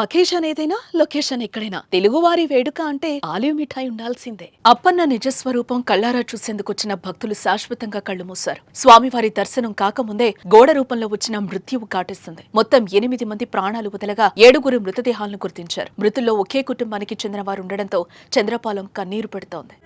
Occasion ఏదైనా location ఎక్కడైనా. తెలుగువారి వేడుక అంటే ఆలివ్ మిఠాయి ఉండాల్సిందే. అప్పన్న నిజస్వరూపం కళ్ళారా చూసేందుకొచ్చిన భక్తులు శాశ్వతంగా కళ్ళు మూశారు. స్వామివారి దర్శనం కాకముందే గోడ రూపంలో వచ్చిన మృత్యువు కాటేస్తుంది మొత్తం ఎనిమిది మంది ప్రాణాలు వదలగా ఏడుగురు మృతదేహాలను గుర్తించారు. మృతుల్లో ఒకే కుటుంబానికి చెందిన వారు ఉండడంతో చంద్రపాలెం కన్నీరు పెడుతోంది.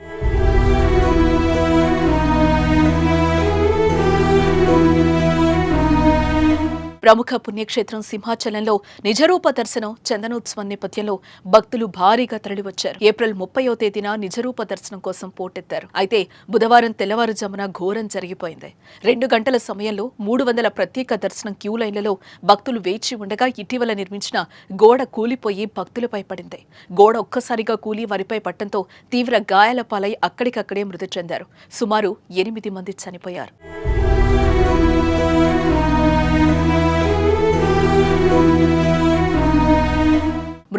ప్రముఖ పుణ్యక్షేత్రం సింహాచలంలో నిజరూప దర్శనం చందనోత్సవం నేపథ్యంలో భక్తులు భారీగా తరలివచ్చారు. ఏప్రిల్ ముప్పయో తేదీన నిజరూప దర్శనం కోసం పోటెత్తారు. అయితే బుధవారం తెల్లవారుజామున ఘోరం జరిగిపోయింది. రెండు గంటల సమయంలో మూడు వందల ప్రత్యేక దర్శనం క్యూ లైన్లలో భక్తులు వేచి ఉండగా ఇటీవల నిర్మించిన గోడ కూలిపోయి భక్తులపై పడింది. గోడ ఒక్కసారిగా కూలి వారిపై పట్టడంతో తీవ్ర గాయాల పాలై అక్కడికక్కడే మృతి చెందారు. సుమారు ఎనిమిది మంది చనిపోయారు.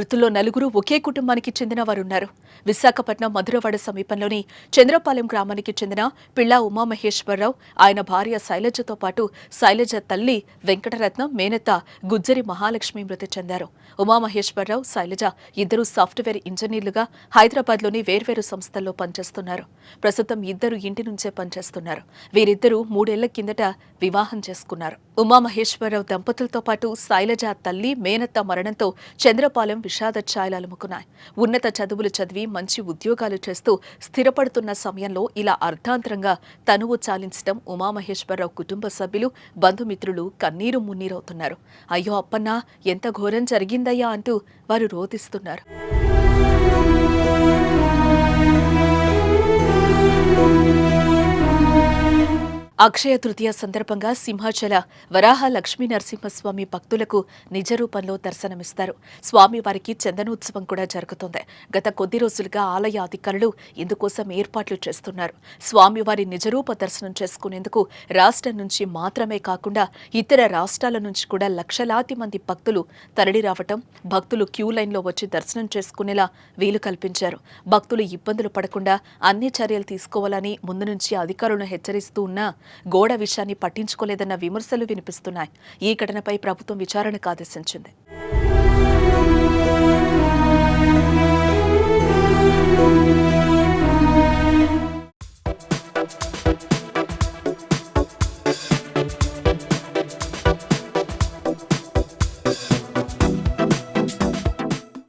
మృతుల్లో నలుగురు ఒకే కుటుంబానికి చెందిన వారున్నారు. విశాఖపట్నం మధురవాడ సమీపంలోని చంద్రపాలెం గ్రామానికి చెందిన పిళ్ళా ఉమామహేశ్వరరావు ఆయన భార్య శైలజతో పాటు శైలజ తల్లి వెంకటరత్నం మేనత్త గుజ్జరి మహాలక్ష్మి మృతి చెందారు. ఉమామహేశ్వరరావు శైలజ ఇద్దరు సాఫ్ట్వేర్ ఇంజనీర్లుగా హైదరాబాద్లోని వేర్వేరు సంస్థల్లో పనిచేస్తున్నారు. ప్రస్తుతం ఇద్దరు ఇంటి నుంచే పనిచేస్తున్నారు. వీరిద్దరూ మూడేళ్ళ కిందట వివాహం చేసుకున్నారు. ఉమామహేశ్వరరావు దంపతులతో పాటు శైలజ తల్లి మేనత్త మరణంతో చంద్రపాలెం విషాద ఛాయలముకున్నాయి ఉన్నత చదువులు చదివి మంచి ఉద్యోగాలు చేస్తూ స్థిరపడుతున్న సమయంలో ఇలా అర్ధాంతరంగా తనువు చాలించడం ఉమామహేశ్వరరావు కుటుంబ సభ్యులు బంధుమిత్రులు కన్నీరు మున్నీరవుతున్నారు. అయ్యో అప్పన్నా ఎంత ఘోరం జరిగిందయ్యా అంటూ వారు రోధిస్తున్నారు. అక్షయ తృతీయ సందర్భంగా సింహాచల వరాహ లక్ష్మీ నరసింహస్వామి భక్తులకు నిజరూపంలో దర్శనమిస్తారు. స్వామి వారికి చందనోత్సవం కూడా జరుగుతోంది. గత కొద్ది రోజులుగా ఆలయ అధికారులు ఇందుకోసం ఏర్పాట్లు చేస్తున్నారు. స్వామివారి నిజరూప దర్శనం చేసుకునేందుకు రాష్ట్రం నుంచి మాత్రమే కాకుండా ఇతర రాష్ట్రాల నుంచి కూడా లక్షలాది మంది భక్తులు తరలి రావటం భక్తులు క్యూ లైన్లో వచ్చి దర్శనం చేసుకునేలా వీలు కల్పించారు. భక్తులు ఇబ్బందులు పడకుండా అన్ని చర్యలు తీసుకోవాలని ముందు నుంచి అధికారులను హెచ్చరిస్తూ ఉన్నా గోడ విషయాన్ని పట్టించుకోలేదన్న విమర్శలు వినిపిస్తున్నాయి. ఈ ఘటనపై ప్రభుత్వం విచారణకు ఆదేశించింది